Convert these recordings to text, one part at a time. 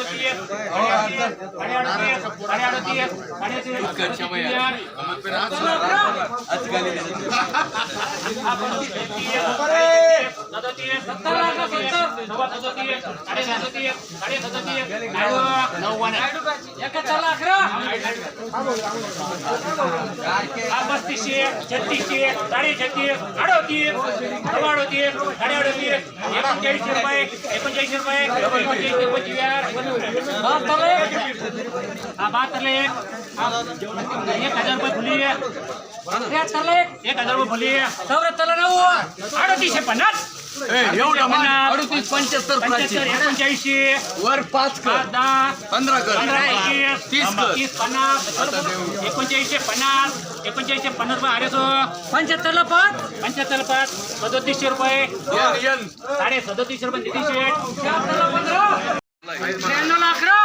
અડતીસ અડતીસ અડતીસ અડતીસ बत्तीसशे छत्तीसशे साडे छत्तीस अडोतीस नव्वाडोतीस साडे अडोतीस एकोणचाळीसशे रुपये एकोणचाळीसशे रुपये एकोणचाळीसशे पंचवीस हा बहात्तरला एक एक हजार रुपये फुली त्र्याहत्तरला एक. एक हजार रुपये फुली चौऱ्याहत्तरला नऊ अडतीसशे पन्नास. एवढं पन्नास. अडतीस पंच्याहत्तर पंच्याहत्तर एकोणचाळीसशे. वर पाच पाच कर दहा. पंधरा पंधरा कर एकवीस. तीस कर. तीस पन्नास. एकोणचाळीसशे पन्नास. एकोणचाळीसशे पन्नास रुपये अडीचो पंच्याहत्तरला पाच. पंच्याहत्तरला पाच. सदोतीसशे रुपये. यन यन साडे सदोतीसशे रुपये शहात्तरला पंधरा. अकरा.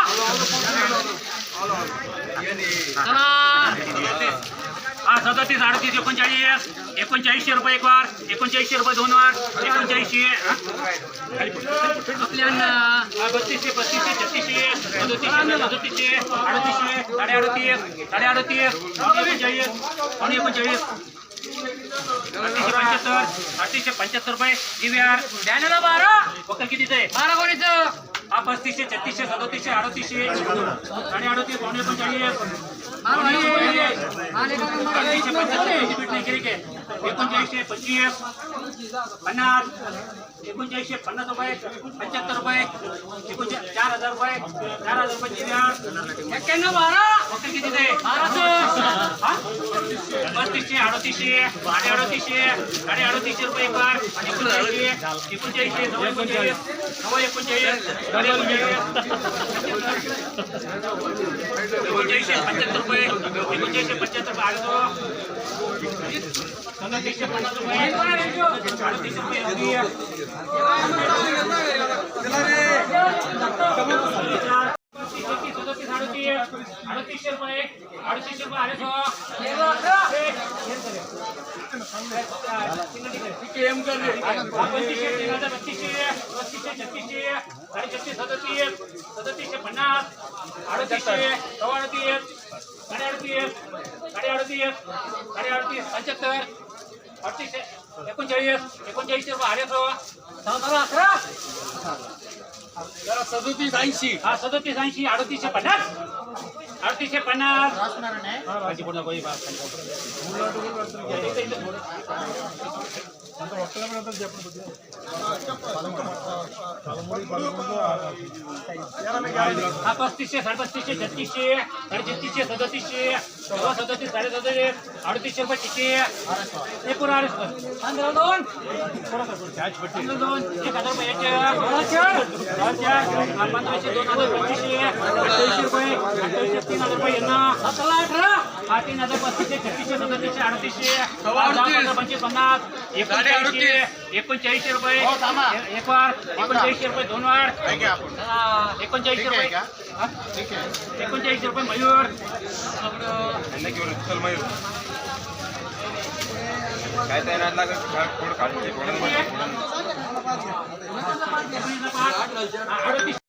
चला. हा सदतीस अडतीस एकोणचाळीस एकोणचाळीसशे रुपये एक वार एकोणचाळीसशे रुपये दोन वार एकोणचाळीसशे आपल्याला बत्तीसशे पस्तीसशे छत्तीसशे सदोतीसशे सदोतीसशे अडतीसशे साडे अडतीस साडे अडतीस एकोणचाळीस आणि एकोणचाळीस. अडतीसशे पंच्याहत्तर. अडतीसशे पंच्याहत्तर रुपये. जीव्हीआर द्यायला बारा. फक्त कितीच आहे बारा कोणीचं? हा पस्तीसशे छत्तीसशे सदोतीसशे अडतीसशे. साडे अडतीस पावणे एकोणचाळीस. एकोणचाळीसशे पंचवीस पन्नास एकोणचाळीसशे पन्नास रुपये पंच्याहत्तर रुपये एकोणचाळीस चार हजार रुपये चार हजार रुपये एक्क्याण्णव बारा. फक्त किती ते? बाराशे. पस्तीसशे अडतीसशे साडे अडतीसशे साडे अडतीसशे रुपये एक बार एकोणचाळीसशे एकोणचाळीसशे नऊ एकोणचाळीस नऊ एकोणचाळीस एकोणचाळीस एकोणचाळीसशे पंच्याहत्तर रुपये एकोणचाळीसशे पंच्याहत्तर रुपये आडतो सदतीसशे पन्नास रुपये अडतीसशे रुपये अडतीस, अडतीसशे रुपये अडतीसशे रुपये अडीचशे पंचवीसशे तीन हजार बत्तीसशे बत्तीसशे छत्तीसशे साडे छत्तीस सदतीस सदतीसशे पन्नास अडतीसशे सव्वा अडतीस साडे अडतीस साडे अडतीस साडे अडतीस पंच्याहत्तर अडतीसशे एकोणचाळीस एकोणचाळीसशे रुपये अडीचशे सहा अकरा सदतीस ऐंशी हा सदतीस ऐंशी अडतीसशे पन्नास. अडतीसशे पन्नास. भाजी पूर्ण कोई बात नाही. हा पस्तीसशे साडेपस्तीसशे छत्तीसशे साडेछत्तीसशे सदतीसशे सव्वा सदतीस साडे सदतीस अडतीसशे रुपये तिसशे एकूण अडीच पंधरा दोन. पंधरा दोन. एक हजार रुपये पंधराशे दोन हजार पंचवीसशे. एकोणचाळीसशे एकोणचाळीसशे रुपये ए- एक वार एकोणचाळीसशे रुपये दोन वार हा, एकोणचाळीसशे रुपये हा? एकोणचाळीसशे रुपये मयूर काय तयार लागत थोडं काढून अडतीस